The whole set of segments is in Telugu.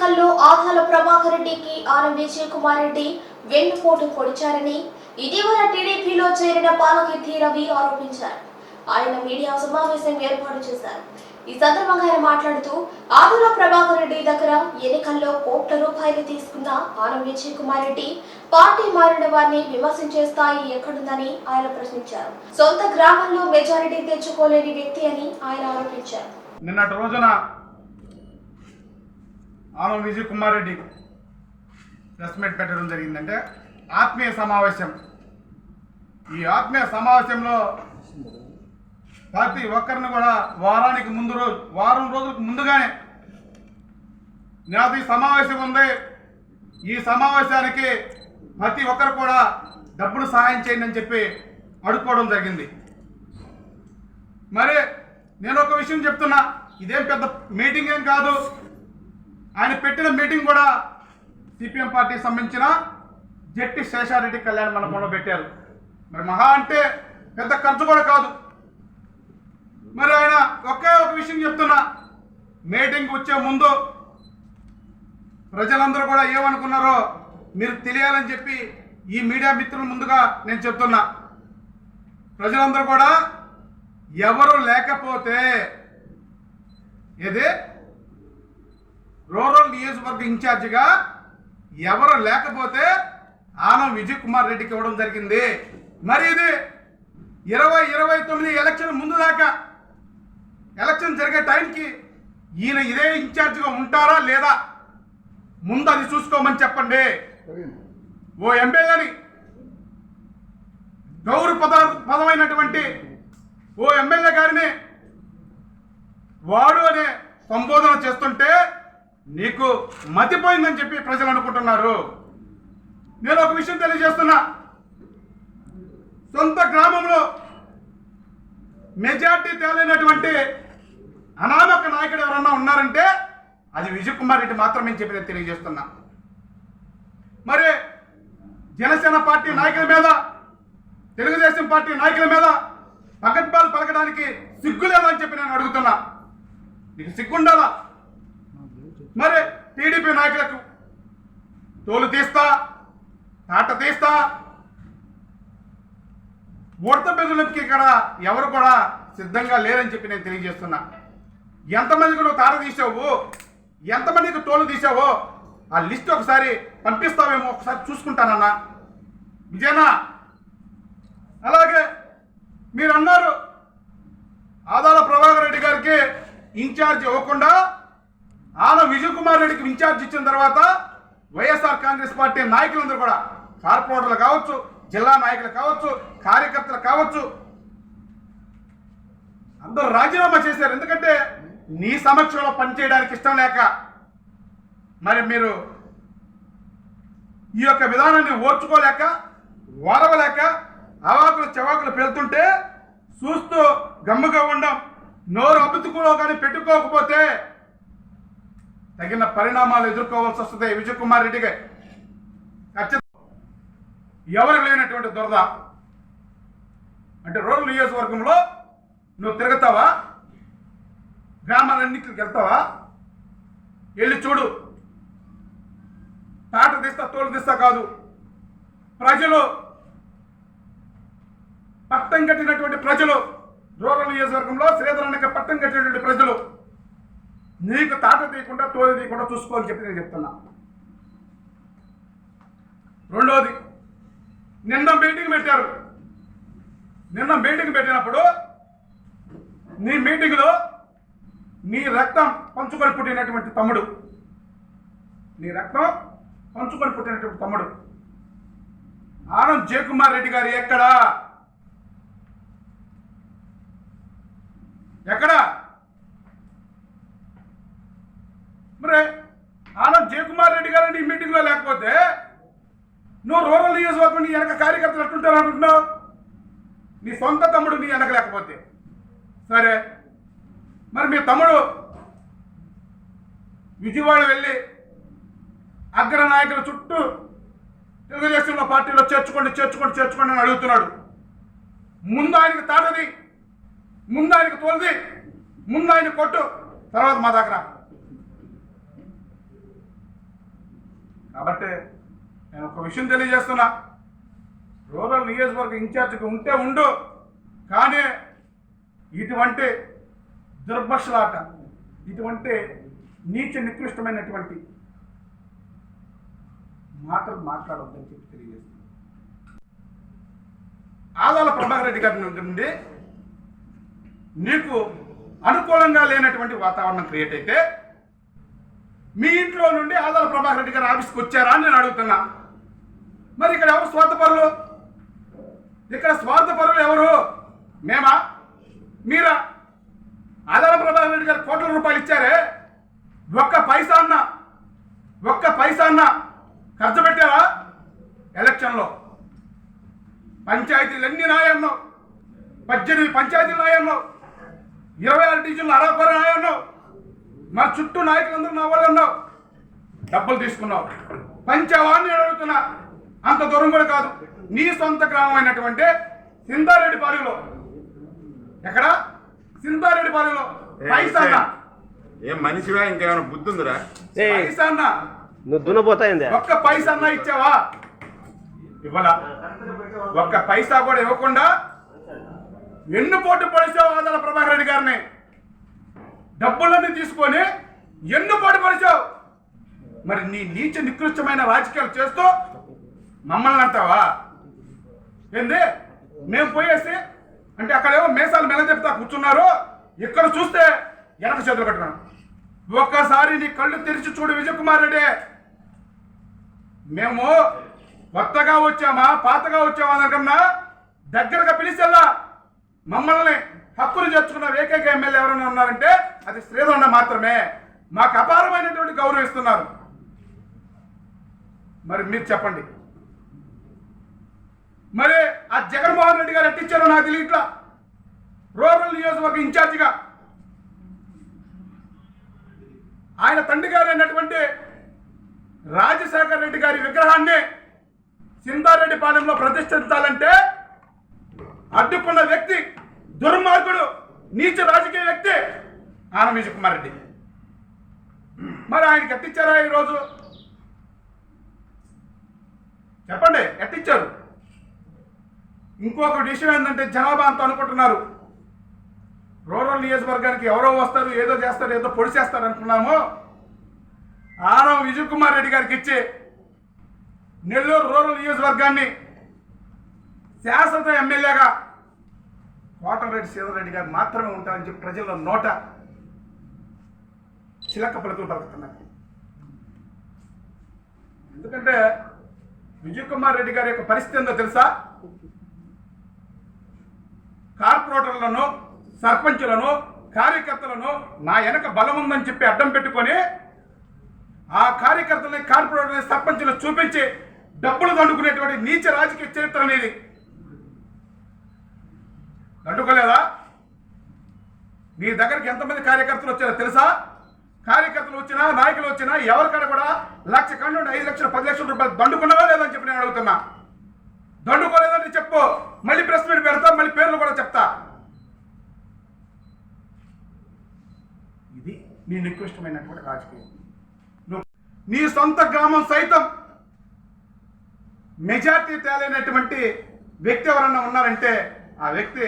ఎన్నికల్లో ఆదాల ప్రభాకర్ రెడ్డికి ఆనం విజయ్ కుమార్ రెడ్డి వెన్నుపోటు పొడిచారని ఇటీవల టీడీపీలో చేరిన పాలకీర్తి రవి ఆరోపించారు. ఆయన మీడియా సమావేశం ఏర్పాటు చేశారు. ఈ సందర్భంగా ఆయన మాట్లాడుతూ ఆదుల ప్రభాకర్ రెడ్డి దగ్గర ఎన్నికల్లో కోట్ల రూపాయలు తీసుకున్న ఆనం విజయ్ కుమార్ రెడ్డి పార్టీ మారిన వారిని విమర్శించే స్థాయి ఎక్కడుందని ఆయన ప్రశ్నించారు. సొంత గ్రామంలో మెజారిటీ తెచ్చుకోలేని వ్యక్తి అని ఆయన ఆరోపించారు. నిన్నటి రోజున ఆమె విజయ్ కుమార్ రెడ్డి ప్రెస్ మీట్ పెట్టడం జరిగిందంటే ఆత్మీయ సమావేశం. ఈ ఆత్మీయ సమావేశంలో ప్రతి ఒక్కరిని కూడా వారానికి ముందు రోజు వారం రోజులకు ముందుగానే నాది సమావేశం ఉంది. ఈ సమావేశానికి ప్రతి ఒక్కరు కూడా డబ్బులు సహాయం చేయండి అని చెప్పి అడుక్కోవడం జరిగింది. మరి నేను ఒక విషయం చెప్తున్నా ఇదేం పెద్ద మీటింగ్ ఏం కాదు. ఆయన పెట్టిన మీటింగ్ కూడా సిపిఎం పార్టీకి సంబంధించిన జట్టి శేషారెడ్డి కళ్యాణ మండపంలో పెట్టారు. మరి మహా అంటే పెద్ద ఖర్చు కూడా కాదు. మరి ఆయన ఒకే ఒక విషయం చెప్తున్నా. మీటింగ్ వచ్చే ముందు ప్రజలందరూ కూడా ఏమనుకున్నారో మీరు తెలియాలని చెప్పి ఈ మీడియా మిత్రుల ముందుగా నేను చెప్తున్నా. ప్రజలందరూ కూడా ఎవరు లేకపోతే ఏదే? రూరల్ నియోజకవర్గ ఇన్ఛార్జిగా ఎవరు లేకపోతే ఆనం విజయ్ కుమార్ రెడ్డికి ఇవ్వడం జరిగింది. మరి ఇది ఇరవై ఇరవై తొమ్మిది ఎలక్షన్ ముందు దాకా ఎలక్షన్ జరిగే టైంకి ఈయన ఇదే ఇన్ఛార్జిగా ఉంటారా లేదా? ముందు అది చూసుకోమని చెప్పండి. ఓ ఎమ్మెల్యేని గౌరవ పద పదమైనటువంటి ఓ ఎమ్మెల్యే గారిని వాడు అనే సంబోధన చేస్తుంటే నీకు మతిపోయిందని చెప్పి ప్రజలు అనుకుంటున్నారు. నేను ఒక విషయం తెలియజేస్తున్నా. సొంత గ్రామంలో మెజార్టీ తేలైనటువంటి అనామక నాయకుడు ఎవరన్నా ఉన్నారంటే అది విజయ్ కుమార్ రెడ్డి మాత్రమే చెప్పి నేను తెలియజేస్తున్నా. మరి జనసేన పార్టీ నాయకుల మీద తెలుగుదేశం పార్టీ నాయకుల మీద పకడ్బాలు పలకడానికి సిగ్గు లేదని చెప్పి నేను అడుగుతున్నా. నీకు సిగ్గుండాలా? మరి టీడీపీ నాయకులకు తోలు తీస్తా తాట తీస్తా. ఉడత బెదిరింపుకి ఇక్కడ ఎవరు కూడా సిద్ధంగా లేరని చెప్పి నేను తెలియజేస్తున్నా. ఎంతమందికి నువ్వు తాట తీసావు? ఎంతమందికి తోలు తీసావో? ఆ లిస్ట్ ఒకసారి పంపిస్తావేమో ఒకసారి చూసుకుంటానన్నా. విజయనా? అలాగే మీరు అన్నారు ఆదాల ప్రభాకర్ రెడ్డి గారికి ఇన్ఛార్జ్ ఇవ్వకుండా ఆన విజయ్ కుమార్ రెడ్డికి ఇన్ఛార్జ్ ఇచ్చిన తర్వాత వైఎస్ఆర్ కాంగ్రెస్ పార్టీ నాయకులందరూ కూడా కార్పొరేటర్లు కావచ్చు జిల్లా నాయకులు కావచ్చు కార్యకర్తలు కావచ్చు అందరూ రాజీనామా చేశారు. ఎందుకంటే నీ సమక్షంలో పనిచేయడానికి ఇష్టం లేక మరి మీరు ఈ యొక్క విధానాన్ని ఓర్చుకోలేక ఓరవలేక అవాకులు చెవాకులు పెళ్తుంటే చూస్తూ గమ్ముగా ఉండం. నోరు అబ్బుతుకోలో కానీ పెట్టుకోకపోతే తగిన పరిణామాలు ఎదుర్కోవాల్సి వస్తుంది. విజయ్ కుమార్ రెడ్డికి ఖచ్చితంగా ఎవరు లేనటువంటి దురద. అంటే రూరల్ నియోజకవర్గంలో నువ్వు తిరుగుతావా? గ్రామాలన్నింటికి వెళ్తావా? వెళ్ళి చూడు. తాట తీస్తా తోలు తీస్తా కాదు. ప్రజలు పట్టం కట్టినటువంటి ప్రజలు రూరల్ నియోజకవర్గంలో శ్రీధరానికి పట్టం కట్టినటువంటి ప్రజలు నీకు తాట తీయకుండా తోలు తీయకుండా చూసుకోవాలని చెప్పి నేను చెప్తున్నా. రెండోది నిన్న మీటింగ్ పెట్టారు. నిన్న మీటింగ్ పెట్టినప్పుడు నీ మీటింగ్లో నీ రక్తం పంచుకొని పుట్టినటువంటి తమ్ముడు. నీ రక్తం పంచుకొని పుట్టినటువంటి తమ్ముడు. ఆనంద్ జయకుమార్ రెడ్డి గారు ఎక్కడా? ఎక్కడ మరి ఆనంద్ జయకుమార్ రెడ్డి గారు నీ మీటింగ్లో లేకపోతే నువ్వు రూరల్ నియోజకవర్గం నీ వెనక కార్యకర్తలు ఎట్లుంటారు అనుకుంటున్నావు? నీ సొంత తమ్ముడు నీ వెనక లేకపోతే. సరే. మరి మీ తమ్ముడు విజయవాడ వెళ్ళి అగ్ర నాయకుల చుట్టూ తెలుగుదేశంలో పార్టీలో చేర్చుకోండి చేర్చుకోండి చేర్చుకోండి అని అడుగుతున్నాడు. ముందు ఆయనకి తాటది ముందు ఆయనకి తోలది ముందు ఆయన కొట్టు. తర్వాత మా దగ్గర కాబట్టి నేను ఒక విషయం తెలియజేస్తున్నా. రూరల్ నియోజకవర్గ ఇన్ఛార్జిగా ఉంటే ఉండు కానీ ఇటువంటి దుర్భక్షలాట ఇటువంటి నీచ నికృష్టమైనటువంటి మాటలు మాట్లాడొద్దని చెప్పి తెలియజేస్తున్నాను. ఆదాల ప్రభాకర్ రెడ్డి గారి నుండి నీకు అనుకూలంగా లేనటువంటి వాతావరణం క్రియేట్ అయితే మీ ఇంట్లో నుండి ఆదాల ప్రభాకర్ రెడ్డి గారు ఆఫీస్కి వచ్చారా అని నేను అడుగుతున్నా. మరి ఇక్కడ ఎవరు స్వార్థపరులు? ఇక్కడ స్వార్థపరులు ఎవరు? మేమా? మీరా? ఆదాల ప్రభాకర్ రెడ్డి గారు కోట్ల రూపాయలు ఇచ్చారే? ఒక్క పైసా అన్న? ఒక్క పైసా అన్న? ఖర్చు పెట్టారా? ఎలక్షన్లో. పంచాయతీలు ఎన్ని నాయన్నావు పద్దెనిమిది పంచాయతీలు నాయన్నావు ఇరవై ఆరు డివిజన్లు అరవై నాయన్నావు మా చుట్టూ నాయకులందరూ నా వాళ్ళు ఉన్నావు. డబ్బులు తీసుకున్నావు. పంచావాన్ని అడుగుతున్నా. అంత దూరం కూడా కాదు. నీ సొంత గ్రామం అయినటువంటి సిందారెడ్డి పాలెంలో. ఎక్కడ? సిందారెడ్డి పాలెంలో. పైసా అన్న ఏం మనిషివా? ఇంకేమైనా బుద్ధి ఉందిరా ఏయ్ పైసా అన్న నువ్వు దున్నపోతాయిందే ఒక్క పైసా అన్న ఇచ్చావా? ఇవ్వలా. ఒక్క పైసా కూడా ఇవ్వకుండా ఎన్ను పోటు పొడిచావు ఆదాల ప్రభాకర్ రెడ్డి గారిని? డబ్బులన్నీ తీసుకొని ఎన్ను పోటు పొడిచావు మరి నీ నీచ నికృష్టమైన రాజకీయాలు చేస్తూ మమ్మల్ని అంటావా? ఏంది? మేము పోయేసి అంటే అక్కడేమో మేసాలు మెల్ల చెప్తా కూర్చున్నారు. ఇక్కడ చూస్తే వెనక చేతులు కట్టుకున్నాం ఒక్కసారి నీ కళ్ళు తెరిచి చూడు విజయ్ కుమార్ రెడ్డి. మేము కొత్తగా వచ్చామా పాతగా వచ్చామా అనకన్నా దగ్గరగా పిలిచెల్లా మమ్మల్ని హక్కులు చేర్చుకున్న ఏకైక ఎమ్మెల్యే ఎవరైనా ఉన్నారంటే అది శ్రీధరణ మాత్రమే. మాకు అపారమైనటువంటి గౌరవిస్తున్నారు. మరి మీరు చెప్పండి. మరి ఆ జగన్మోహన్ రెడ్డి గారు ఎట్టించారు నాకు తెలియట్లా? రూరల్ నియోజకవర్గ ఇన్ఛార్జిగా. ఆయన తండ్రి గారు అయినటువంటి రాజశేఖర్ రెడ్డి గారి విగ్రహాన్ని సిందారెడ్డి పాలెంలో ప్రతిష్ఠించాలంటే అడ్డుకున్న వ్యక్తి దుర్మార్గుడు నీచ రాజకీయ వ్యక్తి ఆనంద విజయ్ కుమార్ రెడ్డి మరి ఆయనకి ఎట్టిచ్చారా ఈరోజు? చెప్పండి ఎత్తిచ్చారు ఇంకొక విషయం ఏంటంటే జనాభా అంతా అనుకుంటున్నారు. రూరల్ నియోజకవర్గానికి ఎవరో వస్తారు ఏదో చేస్తారు ఏదో పొడి చేస్తారు అనుకున్నాము ఆనం విజయ్ కుమార్ రెడ్డి గారికి ఇచ్చి నెల్లూరు రూరల్ నియోజకవర్గాన్ని శాశ్వత ఎమ్మెల్యేగా కోటరెడ్డి సీతారెడ్డి గారు మాత్రమే ఉంటారని చెప్పి ప్రజల్లో నోట చిలక పలుకులు పలుకుతున్నారు ఎందుకంటే విజయ్ కుమార్ రెడ్డి గారి యొక్క పరిస్థితి ఏందో తెలుసా? కార్పొరేటర్లను సర్పంచులను కార్యకర్తలను నా వెనక బలం ఉందని చెప్పి అడ్డం పెట్టుకొని ఆ కార్యకర్తలని కార్పొరేటర్ని సర్పంచులు చూపించి డబ్బులు దండుకునేటువంటి నీచ రాజకీయ చరిత్ర అనేది. దండుకోలేదా? నీ దగ్గరికి ఎంతమంది కార్యకర్తలు వచ్చారో తెలుసా? కార్యకర్తలు వచ్చినా నాయకులు వచ్చినా ఎవరికైనా కూడా లక్ష కండు ఐదు లక్షలు పది లక్షల రూపాయలు దండుకున్నావా లేదని చెప్పి నేను అడుగుతున్నా. దండుకోలేదని చెప్పు. మళ్ళీ ప్రెస్ మీట్ పెడతా మళ్ళీ పేర్లు కూడా చెప్తా. ఇది నీ నికృష్టమైనటువంటి రాజకీయం. నీ సొంత గ్రామం సైతం మెజార్టీ తేలైనటువంటి వ్యక్తి ఎవరన్నా ఉన్నారంటే ఆ వ్యక్తి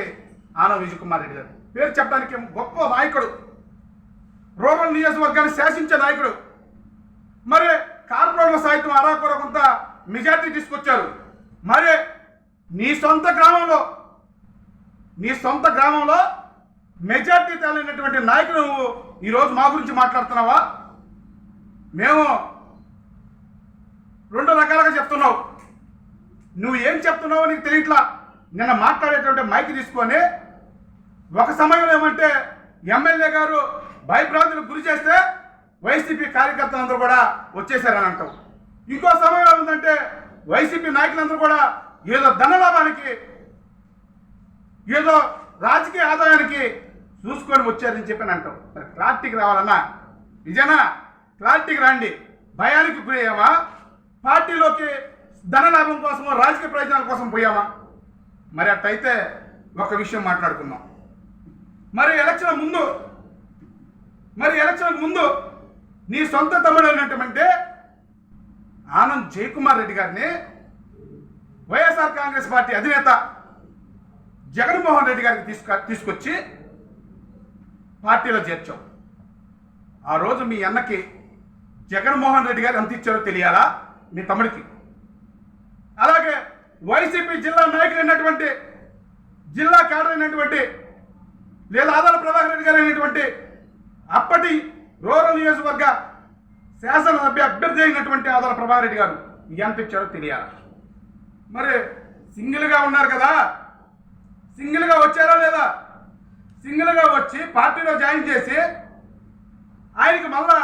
ఆనం విజయ్ కుమార్ రెడ్డి గారు. పేరు చెప్పడానికి గొప్ప నాయకుడు. రూరల్ నియోజకవర్గాన్ని శాసించే నాయకుడు. మరి కార్పొరేట్ల సాహిత్యం అరాకొర కొంత మెజార్టీ తీసుకొచ్చారు. మరి నీ సొంత గ్రామంలో నీ సొంత గ్రామంలో మెజార్టీ తేలినటువంటి నాయకుడు నువ్వు ఈరోజు మా గురించి మాట్లాడుతున్నావా? మేము రెండు రకాలుగా చెప్తున్నావు. నువ్వు ఏం చెప్తున్నావో నీకు తెలియట్లా. నిన్న మాట్లాడేటువంటి మైక్ తీసుకొని ఒక సమయంలో ఏమంటే ఎమ్మెల్యే గారు భయభ్రాంతులకు గురి చేస్తే వైసీపీ కార్యకర్తలందరూ కూడా వచ్చేసారని అంటావు. ఇంకో సమయం ఏముందంటే వైసీపీ నాయకులందరూ కూడా ఏదో ధనలాభానికి ఏదో రాజకీయ ఆదాయానికి చూసుకొని వచ్చారని చెప్పి అని అంటావు మరి క్లారిటీకి రావాలన్నా నిజనా? క్లారిటీకి రండి. భయానికి గురయ్యామా? పార్టీలోకి ధనలాభం కోసమో రాజకీయ ప్రయోజనాల కోసం పోయామా? మరి అట్టయితే ఒక విషయం మాట్లాడుకుందాం. మరి ఎలక్షన్ ముందు మరి ఎలక్షన్ ముందు నీ సొంత తమ్ముడు ఏంటంటే ఆనంద్ జయకుమార్ రెడ్డి గారిని వైఎస్ఆర్ కాంగ్రెస్ పార్టీ అధినేత జగన్మోహన్ రెడ్డి గారికి తీసుకు తీసుకొచ్చి పార్టీలో చేర్చాం. ఆ రోజు మీ అన్నకి జగన్మోహన్ రెడ్డి గారు ఎంత ఇచ్చారో తెలియాలా? మీ తమ్ముడికి. అలాగే వైసీపీ జిల్లా నాయకులైనటువంటి జిల్లా క్యాడర్ అయినటువంటి లేదా ఆదాల ప్రభాకర్ రెడ్డి గారు అయినటువంటి అప్పటి రూరల్ నియోజకవర్గ శాసనసభ్య అభ్యర్థి అయినటువంటి ఆదాల ప్రభారెడ్డి గారు ఎంత ఇచ్చారో తెలియాలి? మరి సింగిల్గా ఉన్నారు కదా. సింగిల్గా వచ్చారా లేదా? సింగిల్గా వచ్చి పార్టీలో జాయిన్ చేసి ఆయనకి మళ్ళా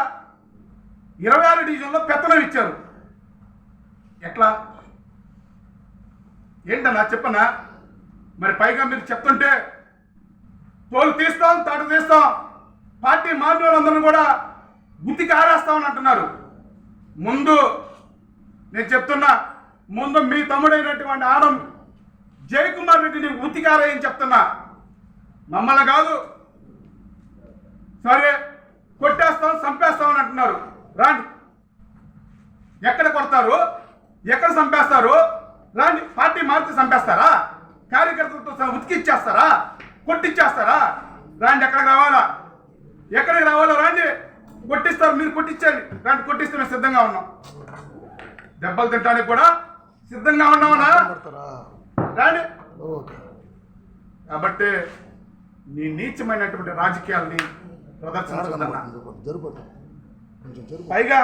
ఇరవై ఆరు డివిజన్లో పెత్తనం ఇచ్చారు. ఎట్లా? ఏంటన్నా చెప్పనా మరి పైగా మీరు చెప్తుంటే తోలు తీస్తాం తాడు తీస్తాం. పార్టీ మారిన వాళ్ళందరినీ కూడా బుద్ధికి ఆరేస్తామని అంటున్నారు. ముందు నేను చెప్తున్నా ముందు మీ తమ్ముడైనటువంటి ఆనం జయకుమార్ రెడ్డిని ఉతికారని చెప్తున్నా. మమ్మల్ని కాదు సరే కొట్టేస్తాం చంపేస్తామని అంటున్నారు. రాండి. ఎక్కడ కొడతారు? ఎక్కడ చంపేస్తారు? రాండి. పార్టీ మారితే చంపేస్తారా? కార్యకర్తలతో ఉతికిచ్చేస్తారా కొట్టిచ్చేస్తారా? రాండి ఎక్కడికి రావాలా? ఎక్కడికి రావాలా రాండి. కొట్టిస్తారు మీరు కొట్టించండి. రాండి కొట్టిస్తే మేము సిద్ధంగా ఉన్నాం. దెబ్బలు తింటానికి కూడా సిద్ధంగా ఉన్నామన్నా రాండి. ఓకే. కాబట్టి నీ నీచమైనటువంటి రాజకీయాల్ని జరుపు పైగా